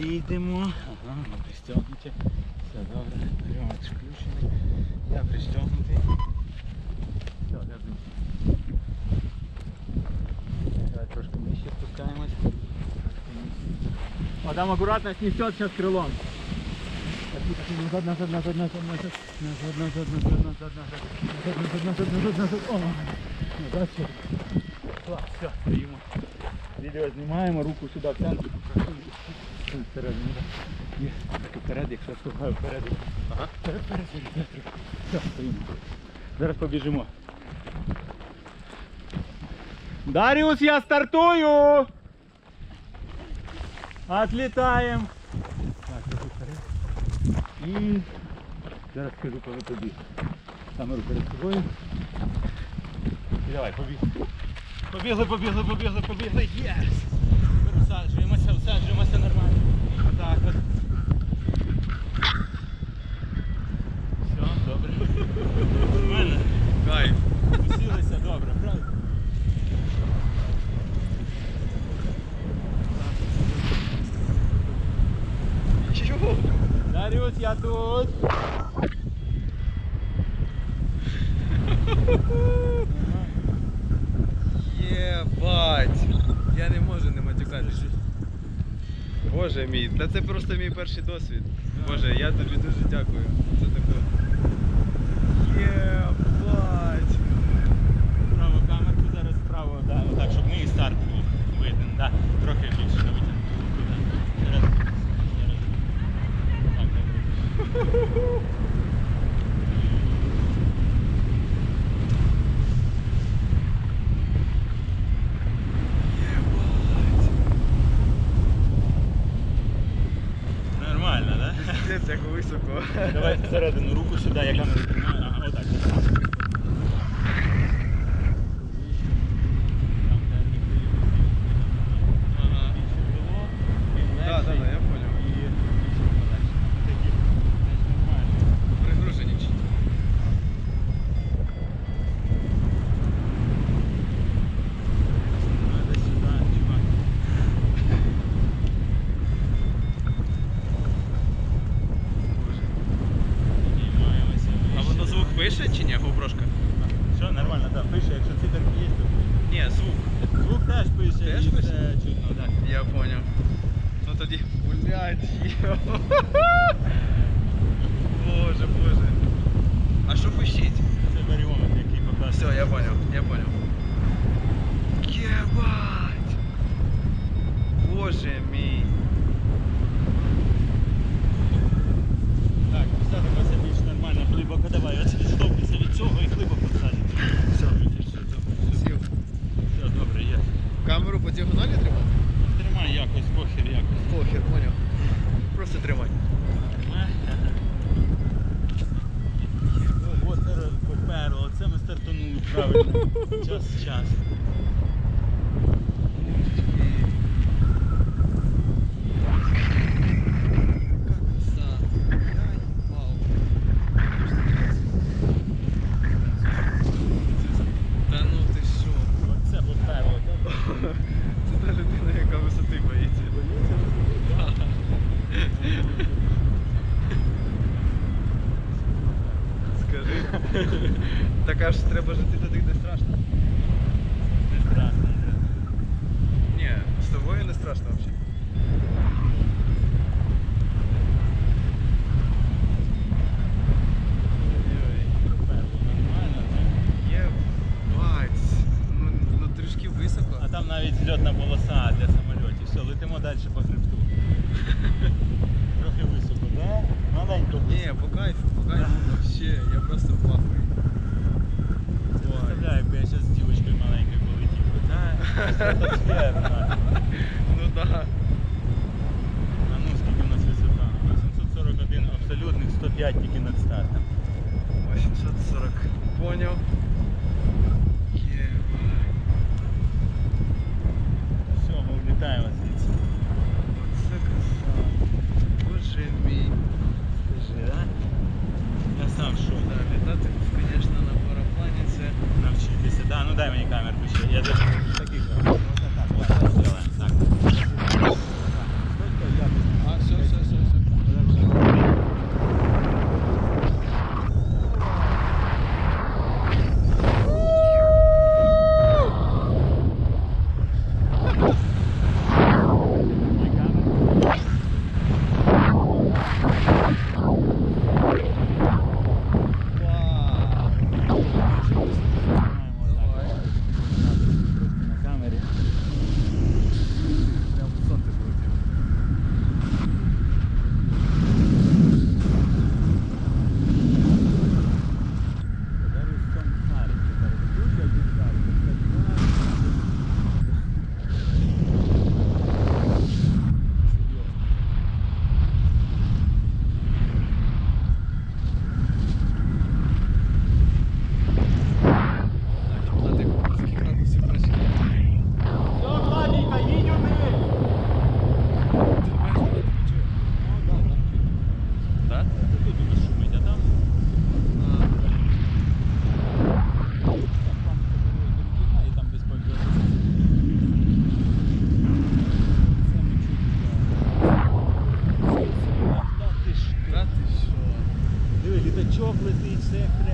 Їдемо. Ага, ми пристегнуті. Все добре. Прийомець включений. Я пристегнутий. Все, газуємо. Давай трошки нижче спускаємось. А там аккуратно снесет сейчас крылом. Назад, назад, назад, назад, назад, назад, назад, назад, назад, назад, назад, назад, назад, назад, О, назад, все. Клас, все, стоїмо. Відео знімаємо, руку сюди в центр. Вперед, Є, так вперед, якщо я стукаю вперед. Ага. Вперед, вперед, вперед. Все, стоїмо. Зараз побіжимо. Даріус, я стартую! Отлетаем. Так, руку вперед. І зараз скажу, коли побіг. Камеру перед собою. І давай, побіг. Побігли, побігли, побігли, побігли. Єс! Висаджуємося, всаджуємося нормально. Так от. Все, добре. У мене. Кайф. Усілися, добре, правда? Чого? Даріус, я тут. Боже мій, та це просто мій перший досвід. Боже, я тобі дуже дякую. Це таке. Єбать! Право камерку зараз вправо, да, так, щоб і старт був виден. Да. Трохи більше не витягнути. Зараз. Так, сюди, яка не Я понял. Ну тоді. Блять, йо. Боже, боже. А що пишіть? Це варіометр, який показує. Все, я понял, я понял. Ебать! Боже мій. Так аж треба жити туди, де страшно. Не страшно, не. Не, с тобой не страшно вообще. Там навіть льотна полоса для самольотів. Все, летимо далі по хребту. Ну да. А ну скільки у нас висота? 841 абсолютних, 105 тільки над стартом. 840. Понял. sick.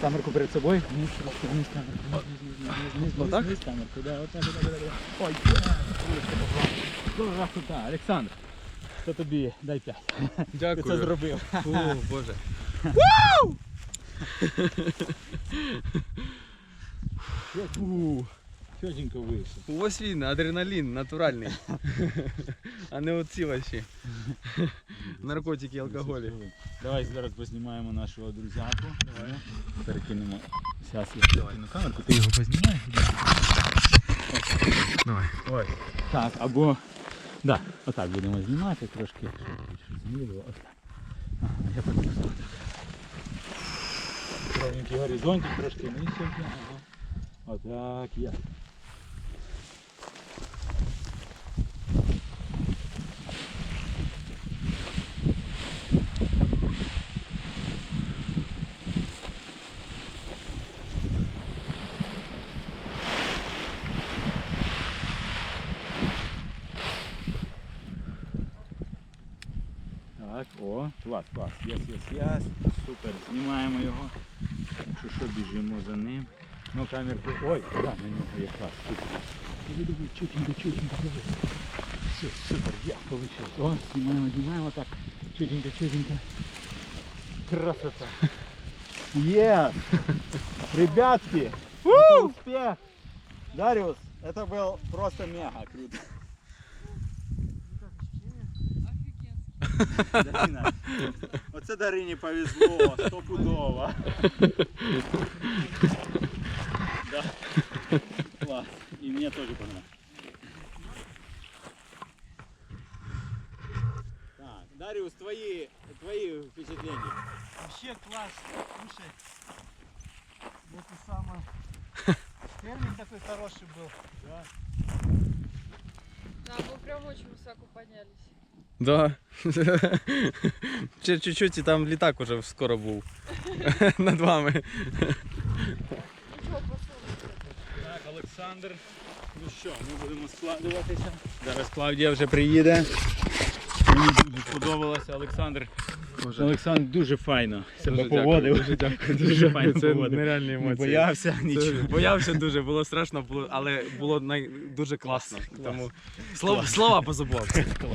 Камерку перед собою. Вниз, вниз камерку. Вниз, вниз, вниз, вниз, камерку. Да, отак, отак, отак. Ой, попав. Красота. Олександр, це тобі дай п'ять. Ти це Дякую. зробив. Фу, боже. Фу, Чотенько вийшов. Ось він, адреналін натуральний. А не оці ваші. Наркотики, і алкоголі. Давай зараз познімаємо нашого друзяку. Давай. Перекинемо. Зараз я перекину камерку, ти його познімаєш. Давай. Ой. Так, або. Да, отак будемо знімати трошки, щоб більш зрозуміло. Ось так. Ага, я подивлюся. Ровненький горизонт, трошки нижче. Ага. Отак, я. Так, о, клас, клас, єс, єс, єс. Супер, знімаємо його. Якщо що, біжимо за ним. Ну, камерку. Ой, да, на нього є клас. Супер. Диви, диви, чутенько, чутенько, диви. Все, супер, я получив. О, знімаємо, знімаємо так. Чутенько, чутенько. Красота. Yes! Ребятки! Это успех! Дариус, это был просто мега круто. Дарина, оце Дарині повезло, стопудово. Да. Класс. И мне тоже понравилось. Так, Дариус, твои, твои впечатления. Вообще класс, слушай. Это самое. Термин такой хороший был. Да. Да, мы прям очень высоко поднялись. Да. Ще чуть-чуть і там літак уже скоро був. Над вами. Так, Олександр. Ну що, ми будемо складуватися. Зараз Клавдія вже приїде. Мені дуже сподобалося Олександр. Олександр дуже файно себе Дуже поводив. дякую, Дуже дякую. Дуже файно Це поводив. нереальні Не боявся нічого. Боявся дуже, було страшно, було, але було най... дуже класно. Тому слова, слова позабував.